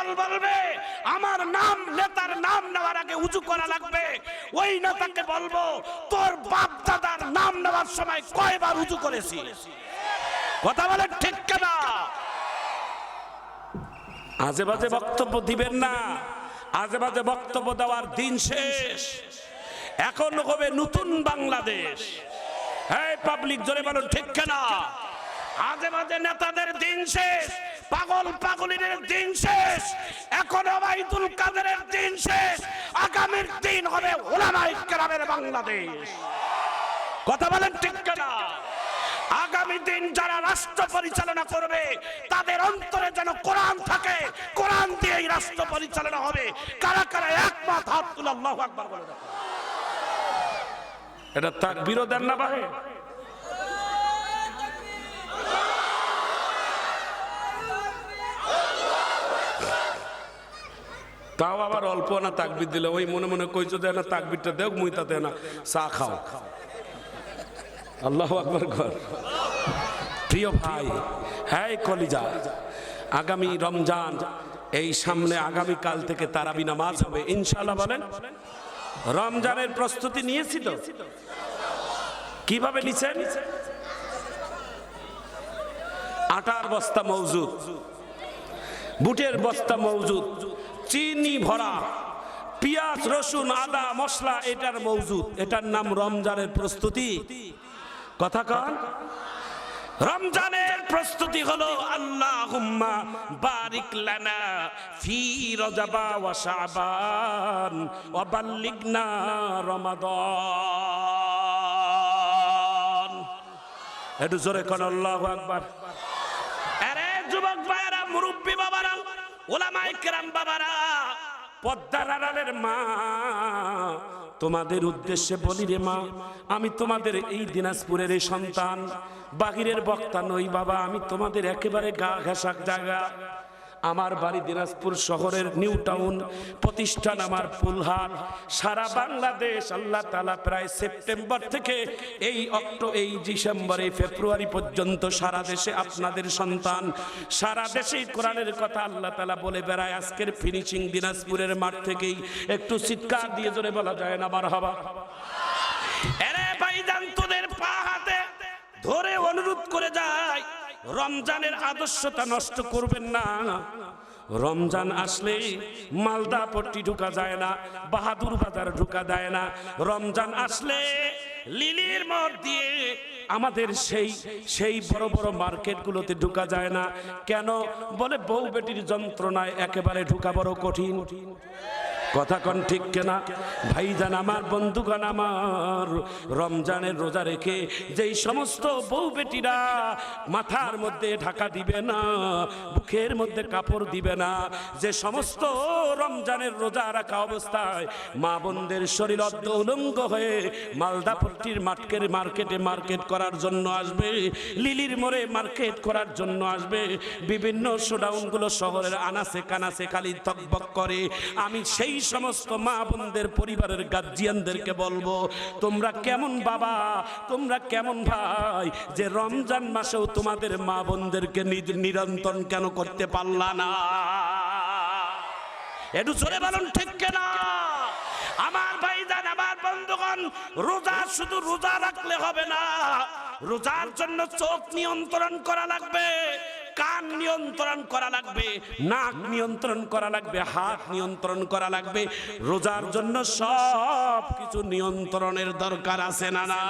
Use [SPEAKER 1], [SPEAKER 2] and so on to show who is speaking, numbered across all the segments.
[SPEAKER 1] দল বলবে। আমার নাম, নেতার নাম নেওয়ার আগে উঁচু করা লাগবে। ওই নেতাকে বলব, তোর বাপ দাদার নাম নেওয়ার সময় কয়বার উঁচু করেছি? কথা বলে ঠিক কেনা? আজে বাজে বক্তব্য দিবেন না। আজে বাজে বক্তব্য দেওয়ার দিন শেষ। এখন হবে নতুন বাংলাদেশ। হ্যাঁ পাবলিক জোরে বলুন ঠিক কেনা? আজে বাজে নেতাদের দিন শেষ। পাগল পাগলিনের দিন শেষ। এখন ওবাইদুল কাদেরের দিন শেষ। আগামীর দিন হবে ওলামাই বাংলাদেশ। কথা বলেন ঠিক কেনা? আগামী দিন যারা রাষ্ট্র পরিচালনা করবে, তাদের অন্তরে যেন কোরআন থাকে। কোরআন দিয়েই রাষ্ট্র পরিচালনা হবে। কারা কারা একমত? হাত তুলে আল্লাহু আকবার বলে এটা তার বিরোধের না ভাই তাও আবার অল্প না, তাকবির দিলে ওই মনে মনে কইছো দেয় না, তাকবিরটা দেখ মুই তাতে না চা খাও। আল্লাহ আকবর ঘর প্রিয় ভাই হ্যাঁ কলিজা, আগামী রমজান, এই সামনে আগামী কাল থেকে তারাবি নামাজ হবে ইনশাল্লাহ বলেন। রমজানের প্রস্তুতি নিয়েছি তো। কীভাবে নিছেন? আটার বস্তা মজুদ বুটের বস্তা মজুদ চিনি ভরা, পেঁয়াজ, রসুন, আদা, মশলা, এটার মজুদ এটার নাম রমজানের প্রস্তুতি। কথা কন। রমজানের প্রস্তুতি হলো, আল্লাহুম্মা বারিক লানা ফি রজাবা ওয়া শাবান ওয়া বাল্লিগনা রমাদান। একটু জোরে কোন, আল্লাহু আকবার। আরে, যুবক ভাইরা মুরব্বী বাবারা বাবারা মা, তোমাদের উদ্দেশ্যে বলি রে মা, আমি তোমাদের এই দিনাজপুরের এই সন্তান বাহিরের বক্তা নই বাবা, আমি তোমাদের একেবারে গা ঘেঁষাক জায়গা। আমার বাড়ি দিনাজপুর শহরের নিউ টাউন, প্রতিষ্ঠান আমার ফুলহাট। সারা বাংলাদেশ আল্লাহ তালা প্রায় সেপ্টেম্বর থেকে এই অক্টো, এই ডিসেম্বর ফেব্রুয়ারি পর্যন্ত সারা দেশে আপনাদের সন্তান, সারা দেশেই কোরআনের কথা আল্লাহ তালা বলে বেড়ায়। আজকের ফিনিশিং দিনাজপুরের মাঠ থেকেই একটু চিৎকার দিয়ে জোরে বলা যায় না আমার হবা হাতে ধরে অনুরোধ করে যায় রমজানের আদর্শতা নষ্ট করবেন না। রমজান আসলে মালদা পট্টি ঢুকা যায় না, বাহাদুর বাজার ঢুকা যায় না। রমজান আসলে লিলির মঠ দিয়ে আমাদের সেই সেই বড় বড় মার্কেটগুলোতে ঢুকা যায় না। কেন? বলে বউ বেটির যন্ত্রণায় একেবারে ঢুকা বড় কঠিন। কথা কন ঠিক কেনা? ভাইজান আমার, বন্ধুগণ আমার, রমজানের রোজা রেখে যেই সমস্ত বউ বেটিরা মাথার মধ্যে ঢাকা দিবে না, বুকের মধ্যে কাপড় দিবে না, যে সমস্ত রমজানের রোজা রাখা অবস্থায় মা বোনদের শরীর অর্ধ উলঙ্গ হয়ে মালদাপট্টির মার্কেট মার্কেটে মার্কেট করার জন্য আসবে, লিলির মোড়ে মার্কেট করার জন্য আসবে, বিভিন্ন শোডাউনগুলো শহরের আনাসে কানাসে খালি তকবক করে। আমি সেই সমস্ত মা বোনদের, পরিবারের গার্জিয়ানদেরকে বলব, তোমরা কেমন বাবা? তোমরা কেমন ভাই? যে রমজান মাসেও তোমাদের মা বোনদেরকে নির- নিরন্তন কেন করতে পারলা না? একটু জোরে বলুন, ঠিক কেনা? আমার ভাই ভাইজান, আমার বন্ধুগণ, রোজা শুধু রোজা রাখলে হবে না। রোজার জন্য চোখ নিয়ন্ত্রণ করা লাগবে। কান নিয়ন্ত্রণ করা লাগবে, নাক নিয়ন্ত্রণ করা লাগবে, হাত নিয়ন্ত্রণ করা লাগবে। রোজার জন্য সব কিছু নিয়ন্ত্রণের দরকার আছে না না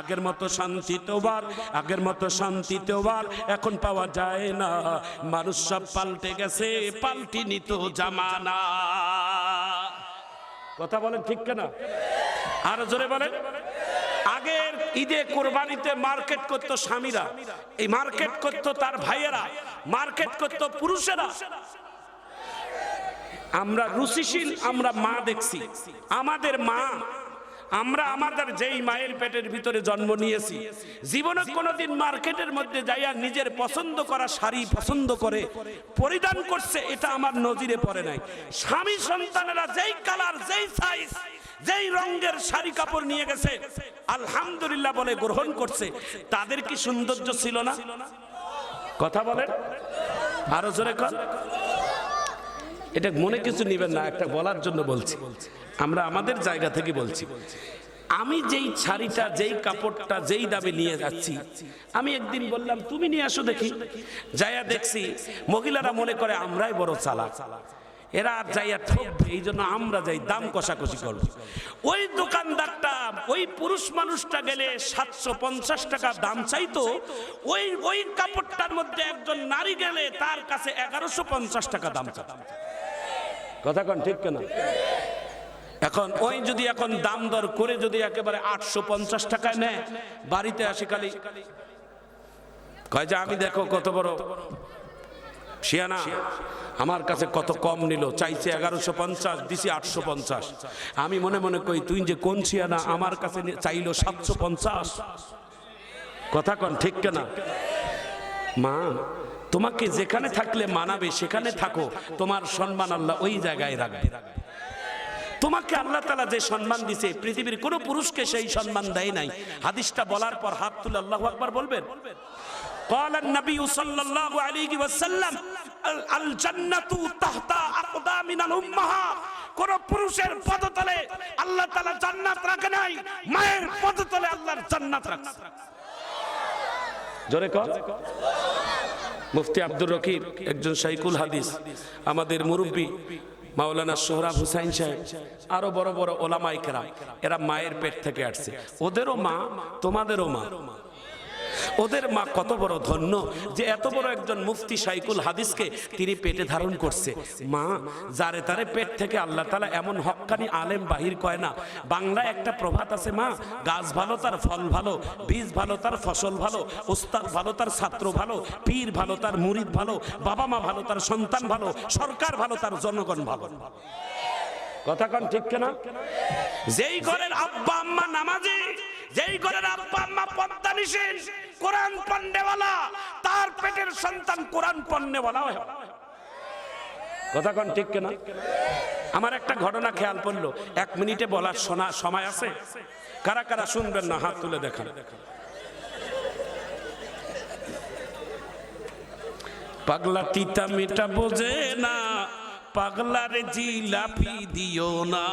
[SPEAKER 1] আগের মতো শান্তি তোবার আগের মতো শান্তি তোবার এখন পাওয়া যায় না। মানুষ সব পাল্টে গেছে পাল্টি নিত জামানা। কথা বলেন ঠিক কেনা? আর জোরে বলেন। আগের ঈদে কোরবানিতে মার্কেট করতো স্বামীরা। এই মার্কেট করতো তার ভাইয়েরা, মার্কেট করতো পুরুষেরা। আমরা রুচিশীল, আমরা মা দেখছি। আমাদের মা, আমরা আমাদের যেই মায়ের পেটের ভিতরে জন্ম নিয়েছি। জীবনে কোনোদিন মার্কেটের মধ্যে যাইয়া নিজের পছন্দ করা শাড়ি পছন্দ করে পরিধান করছে, এটা আমার নজিরে পড়ে নাই। স্বামী সন্তানেরা যেই কালার, যেই সাইজ যেই রঙের শাড়ি কাপড় নিয়ে গেছে, আলহামদুলিল্লাহ বলে গ্রহণ করছে, তাদের কি সৌন্দর্য ছিল না? কথা বলেন। আরও জোরে কর এটা মনে কিছু নিবেন না, একটা বলার জন্য বলছি। আমরা আমাদের জায়গা থেকে বলছি। আমি যেই শাড়িটা, যেই কাপড়টা, যেই দামে নিয়ে যাচ্ছি, আমি একদিন বললাম, তুমি নিয়ে আসো দেখি। যাইয়া দেখছি, মহিলারা মনে করে, আমরাই বড় চালা এরা আর যাইয়া ঠকবে এই জন্য আমরা যাই দাম কষাকষি করব। ওই দোকানদারটা, ওই পুরুষ মানুষটা গেলে সাতশো পঞ্চাশ টাকা দাম চাইতো, ওই ওই কাপড়টার মধ্যে একজন নারী গেলে তার কাছে এগারোশো পঞ্চাশ টাকা দাম চাই কথা কন, ঠিক কেনা? এখন ওই যদি এখন দাম দর করে যদি একেবারে আটশো পঞ্চাশ টাকায় নেয়, বাড়িতে আসি খালি, কয় যে আমি দেখো কত বড়, শিয়ানা আমার কাছে কত কম নিল? চাইছে এগারোশো পঞ্চাশ, দিছি আটশো পঞ্চাশ। আমি মনে মনে কই, তুই যে কোন শিয়ানা আমার কাছে নি- চাইলো সাতশো পঞ্চাশ। কথা কন, ঠিক কেনা? মা, তোমাকে যেখানে থাকলে মানাবে, সেখানে থাকো। তোমার সম্মান আল্লাহ ওই জায়গায় রাখবে। তোমাকে আল্লাহ তালা যে সম্মান দিছে, পৃথিবীর কোনো পুরুষকে সেই সম্মান দেয় নাই। হাদিসটা বলার পর হাত তুলে আল্লাহ আকবার বলবেন? قال النبي صلى الله عليه وسلم ال- الجنة تحت أقدام الأمهات কোন পুরুষের পদতলে আল্লাহ তাআলা জান্নাত রাখে নাই মায়ের পদতলে আল্লাহর জান্নাত রাখছে জোরে কর মুফতি আব্দুর রকিব একজন শাইকুল হাদিস আমাদের মুরব্বী মাওলানা সোহরাব হুসাইন সাহেব আরো বড় বড় ওলামাই কেরাম এরা মায়ের পেট থেকে আসছে ওদেরও মা তোমাদেরও মা ওদের মা কত বড় ধন্য যে এত বড় একজন মুফতি সাইকুল হাদিসকে তিনি পেটে ধারণ করছে। মা, যারে তারে পেট থেকে আল্লাহ তালা এমন হক্কানি আলেম বাহির কয় না। বাংলা একটা প্রভাত আছে মা, গাছ ভালো, তার ফল ভালো, বীজ ভালো, তার ফসল ভালো উস্তাদ ভালো, তার ছাত্র ভালো, পীর ভালো, তার মুরিদ ভালো, বাবা মা ভালো, তার সন্তান ভালো, সরকার ভালো, তার জনগণ ভালো। কথা কন ঠিক কেনা? যেই ঘরের আব্বা আম্মা নামাজি যেই ঘরের আব্বা আম্মা পদ্মা নিষেন কোরআন পণ্যেওয়ালা, তার পেটের সন্তান কোরআন পণ্যেওয়ালা হয়। কথা কন ঠিক কেনা? আমার একটা ঘটনা খেয়াল পড়ল। এক মিনিটে বলার শোনা সময় আছে? কারা কারা শুনবেন না, হাত তুলে দেখান। পাগলা তিতা মিটা বোঝে না, পাগলারে জিলাপি দিও না।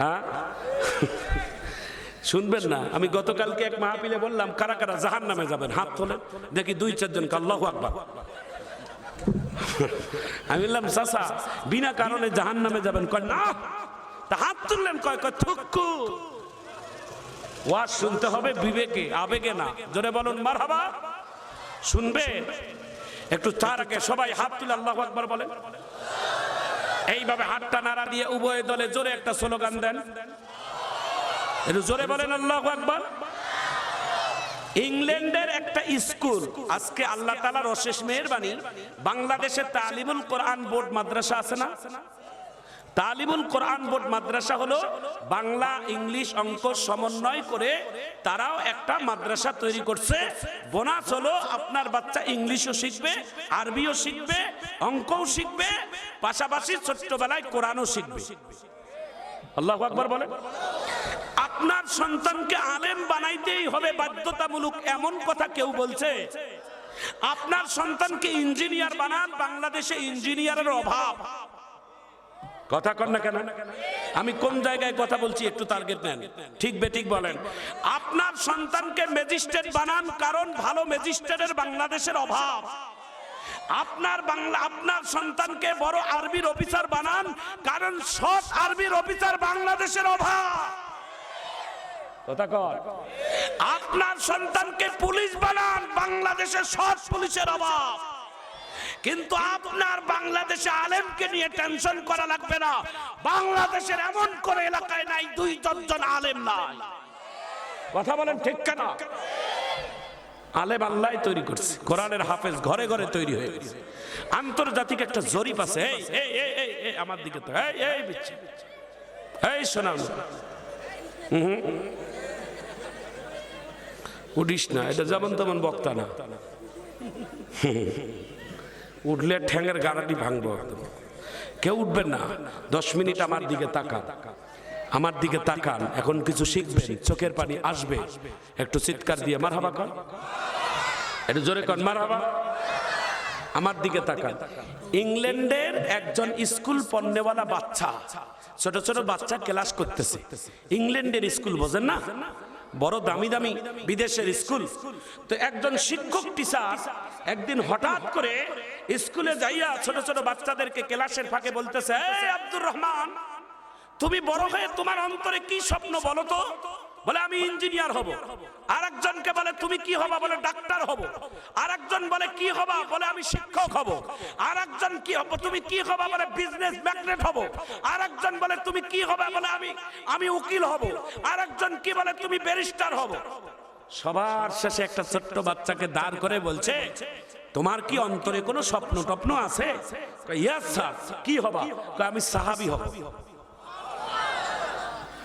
[SPEAKER 1] হ্যাঁ? শুনবেন না। আমি গতকালকে এক মাহপিলে বললাম, কারা কারা জাহান নামে যাবেন? হাত তোলেন। দেখি দুই চারজন কাল্লাহ আকবার। আমি বললাম চাষা বিনা কারণে জাহান নামে যাবেন। কয়, না। তা হাত তুললেন কয় কয় থুক্কু ওয়াজ শুনতে হবে বিবেকে, আবেগে না। জোরে বলুন মার হাবা শুনবে? একটু তার আগে সবাই হাত তুলে আল্লাহ আকবার বলেন। এইভাবে হাতটা নাড়া দিয়ে উভয় দলে জোরে একটা স্লোগান দেন। একটু জোরে বলেন, আল্লাহ আকবার। ইংল্যান্ডের একটা স্কুল, আজকে আল্লাহ তালার অশেষ মেহরবানি। বাংলাদেশের তালিমুল কোরআন বোর্ড মাদ্রাসা আছে না? তালিমুল কোরআন বোর্ড মাদ্রাসা হলো বাংলা ইংলিশ অঙ্ক সমন্বয় করে তারাও একটা মাদ্রাসা তৈরি করছে। বোনাস হলো আপনার বাচ্চা ইংলিশও শিখবে, আরবিও শিখবে, অঙ্কও শিখবে, পাশাপাশি ছোট্টবেলায় কোরআনও শিখবে। আল্লাহ আকবর বলে আপনার সন্তানকে আলেম বানাইতেই হবে, বাধ্যতামূলক এমন কথা কেউ বলছে। আপনার সন্তানকে ইঞ্জিনিয়ার বানান, বাংলাদেশে ইঞ্জিনিয়ারের অভাব। কথা কর না কেন? আমি কোন জায়গায় কথা বলছি একটু টার্গেট নেন। ঠিক বে ঠিক বলেন। আপনার সন্তানকে ম্যাজিস্ট্রেট বানান কারণ ভালো ম্যাজিস্ট্রেটের বাংলাদেশের অভাব। আপনার বাংলা, আপনার সন্তানকে বড় আর্মির অফিসার বানান কারণ সৎ আর্মির অফিসার বাংলাদেশের অভাব। কথা কর আপনার সন্তানকে পুলিশ বানান বাংলাদেশের সৎ পুলিশের অভাব কিন্তু আপনার বাংলাদেশে আলেমকে নিয়ে টেনশন করা লাগবে না বাংলাদেশের এমন কোন এলাকায় নাই দুই চারজন আলেম নাই কথা বলেন ঠিক কেন আলেম আল্লাহ তৈরি করছে কোরআনের হাফেজ ঘরে ঘরে তৈরি হয়ে গেছে আন্তর্জাতিক একটা জরিপ আছে আমার দিকে তো এই এই শোনাও উঠিস না, এটা যেমন তেমন বক্তা না। উঠলে ঠ্যাঙের গাড়াটি ভাঙবো। কেউ উঠবেন না, দশ মিনিট আমার দিকে তাকান। আমার দিকে তাকান, এখন কিছু শিখবেন, চোখের পানি আসবে। একটু চিৎকার দিয়ে মার হাবা কর। একটু জোরে কর মার হাবা আমার দিকে তাকান। ইংল্যান্ডের একজন স্কুল পণ্যওয়ালা বাচ্চা, ছোট ছোট বাচ্চা ক্লাস করতেছে। ইংল্যান্ডের স্কুল বোঝেন না? বড় দামি দামি বিদেশের স্কুল। তো একজন শিক্ষক টিচার একদিন হঠাৎ করে স্কুলে যাইয়া ছোট ছোট বাচ্চাদেরকে ক্লাসের ফাঁকে বলতেছে আব্দুর রহমান, তুমি বড় হয়ে তোমার অন্তরে কি স্বপ্ন বলো তো? বলে, আমি ইঞ্জিনিয়ার হব। আর একজনকে বলে, তুমি কি হবা? বলে, ডাক্তার হব। আর একজন বলে, কি হবা? বলে, আমি শিক্ষক হব। আর একজন কি হব? তুমি কি হবা? বলে, বিজনেস ম্যাগনেট হব। আর একজন বলে, তুমি কি হবা? বলে, আমি আমি উকিল হব। আর একজন কি বলে, তুমি ব্যারিস্টার হব। সবার শেষে একটা ছোট্ট বাচ্চাকে দাঁড় করে বলছে, তোমার কি অন্তরে কোনো স্বপ্ন টপ্ন আছে ইয়াস স্যার কি হবা? আমি সাহাবি হব।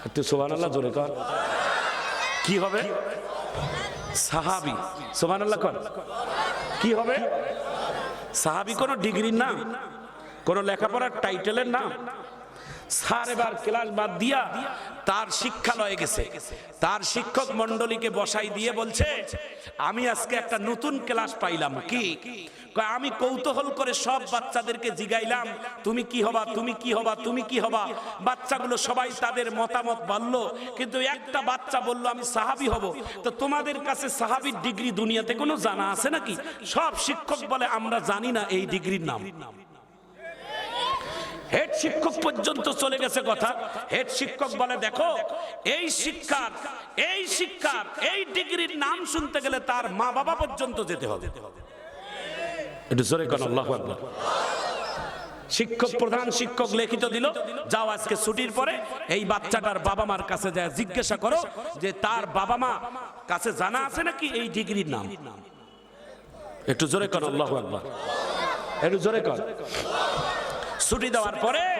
[SPEAKER 1] একটু সোহান আল্লাহ জোরে কর। কি হবে? সাহাবি কর কি হবে? সাহাবি কোনো ডিগ্রির নাম? কোনো লেখাপড়ার টাইটেলের নাম? স্যার এবার ক্লাস বাদ দিয়া তার শিক্ষালয়ে গেছে। তার শিক্ষক মন্ডলীকে বসাই দিয়ে বলছে, আমি আজকে একটা নতুন ক্লাস পাইলাম। কি? আমি কৌতূহল করে সব বাচ্চাদেরকে জিগাইলাম, তুমি কি হবা, তুমি কি হবা, তুমি কি হবা? বাচ্চাগুলো সবাই তাদের মতামত বলল, কিন্তু একটা বাচ্চা বলল, আমি সাহাবি হব। তো তোমাদের কাছে সাহাবির ডিগ্রি দুনিয়াতে কোনো জানা আছে নাকি? সব শিক্ষক বলে, আমরা জানি না এই ডিগ্রির নাম। হেড শিক্ষক পর্যন্ত চলে গেছে কথা। হেড শিক্ষক বলে, দেখো, এই শিক্ষার এই শিক্ষার, এই ডিগ্রির নাম শুনতে গেলে তার মা বাবা পর্যন্ত যেতে হবে। একটু জোরে শিক্ষক, প্রধান শিক্ষক লিখিত দিল, যাও আজকে ছুটির পরে এই বাচ্চাটার বাবা মার কাছে যায়, জিজ্ঞাসা করো যে তার বাবা মা কাছে জানা আছে নাকি এই ডিগ্রির নাম? একটু জোরে কর আল্লাহু একটু জোরে কর ছুটি দেওয়ার পরে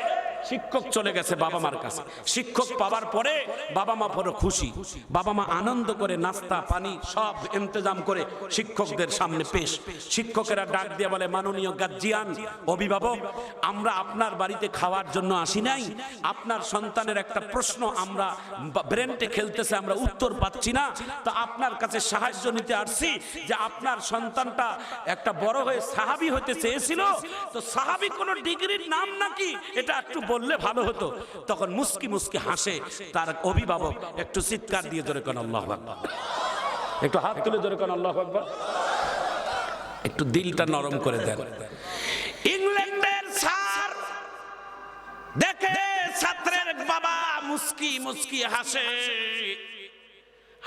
[SPEAKER 1] শিক্ষক চলে গেছে বাবা মার কাছে। শিক্ষক পাওয়ার পরে বাবা মা বড় খুশি। বাবা মা আনন্দ করে নাস্তা, পানি সব ইন্তজাম করে শিক্ষকদের সামনে পেশ। শিক্ষকেরা ডাক দিয়ে বলে, মাননীয় গার্জিয়ান, অভিভাবক, আমরা আপনার বাড়িতে খাওয়ার জন্য আসি নাই। আপনার সন্তানের একটা প্রশ্ন আমরা ব্রেনটে খেলতেছে, আমরা উত্তর পাচ্ছি না। তো আপনার কাছে সাহায্য নিতে আসছি যে আপনার সন্তানটা একটা বড় হয়ে সাহাবি হতে চেয়েছিল। তো সাহাবি কোনো ডিগ্রির নাম নাকি? এটা একটু বললে ভালো হতো। তখন মুস্কি মুস্কি হাসে তার অভিভাবক। একটু চিৎকার দিয়ে জোরে কোন, আল্লাহ একটু হাত তুলে জোরে কোন, আল্লাহ একটু দিলটা নরম করে দেন। ইংল্যান্ডের দেখে ছাত্রের বাবা হাসে।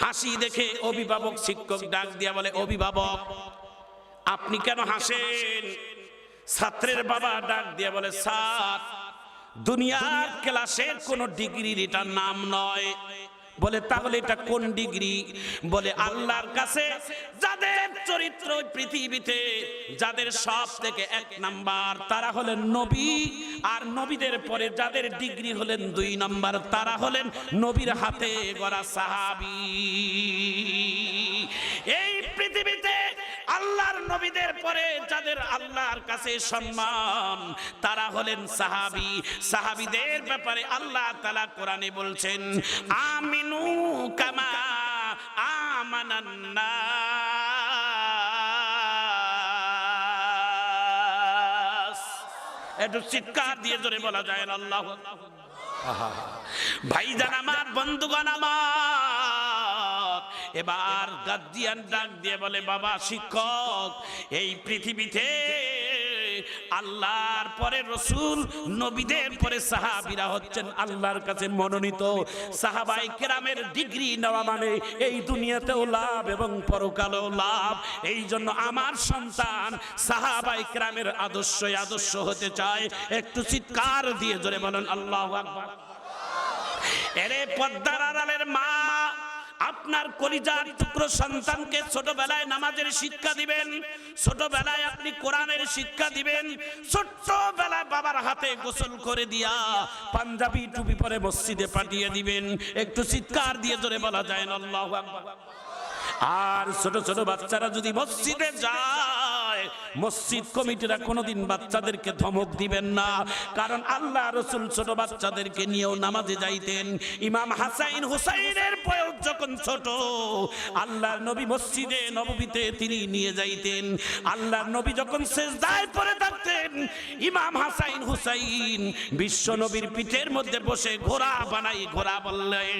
[SPEAKER 1] হাসি দেখে অভিভাবক শিক্ষক ডাক দিয়া বলে, অভিভাবক, আপনি কেন হাসেন? ছাত্রের বাবা ডাক দিয়ে বলে, স্যার দুনিয়ার ক্লাসের কোন ডিগ্রির এটা নাম নয়। বলে তাহলে এটা কোন ডিগ্রি বলে আল্লাহর কাছে যাদের চরিত্র পৃথিবীতে যাদের সব থেকে এক নাম্বার তারা হলেন নবী আর নবীদের পরে যাদের ডিগ্রি হলেন দুই নাম্বার তারা হলেন নবীর হাতে গড়া সাহাবি। আল্লাহর নবীদের পরে যাদের আল্লাহর কাছে সম্মান, তারা হলেন সাহাবি। সাহাবিদের ব্যাপারে আল্লাহ তালা কোরআনে বলছেন, আমিনু কামা আমানান্নাস। একটু চিৎকার দিয়ে জোরে বলা যায় আল্লাহ ভাইজান আমার, বন্ধুগণ আমার এবার গার্জিয়ান ডাক দিয়ে বলে, বাবা, শিক্ষক, এই পৃথিবীতে আল্লাহর পরে রসুল, নবীদের পরে সাহাবিরা হচ্ছেন আল্লাহর কাছে মনোনীত। সাহাবাই কেরামের ডিগ্রি নেওয়া মানে এই দুনিয়াতেও লাভ এবং পরকালেও লাভ। এই জন্য আমার সন্তান সাহাবাই কেরামের আদর্শই আদর্শ হতে চায়। একটু চিৎকার দিয়ে জোরে বলেন, আল্লাহ আকবার। এরে পদ্মার আড়ালের মা আপনার কলিজার টুকরো সন্তানকে ছোটবেলায় নামাজের শিক্ষা দিবেন। ছোটবেলায় আপনি কোরআনের শিক্ষা দিবেন। ছোট্টবেলায় বাবার হাতে গোসল করে দিয়া পাঞ্জাবি টুপি পরে মসজিদে পাঠিয়ে দিবেন। একটু চিৎকার দিয়ে জোরে বলা যায় না, আল্লাহু আর ছোট ছোট বাচ্চারা যদি মসজিদে যায় মসজিদ কমিটিরা কোনোদিন বাচ্চাদেরকে ধমক দিবেন না। কারণ আল্লাহ রসুল ছোট বাচ্চাদেরকে নিয়েও নামাজে যাইতেন। ইমাম হাসাইন হুসাইনের বয়স যখন ছোট, আল্লাহর নবী মসজিদে নববীতে তিনি নিয়ে যাইতেন। আল্লাহর নবী যখন শেষ দায় পড়ে থাকতেন, ইমাম হাসাইন হুসাইন বিশ্ব নবীর পিঠের মধ্যে বসে ঘোড়া বানাই, ঘোড়া বললেন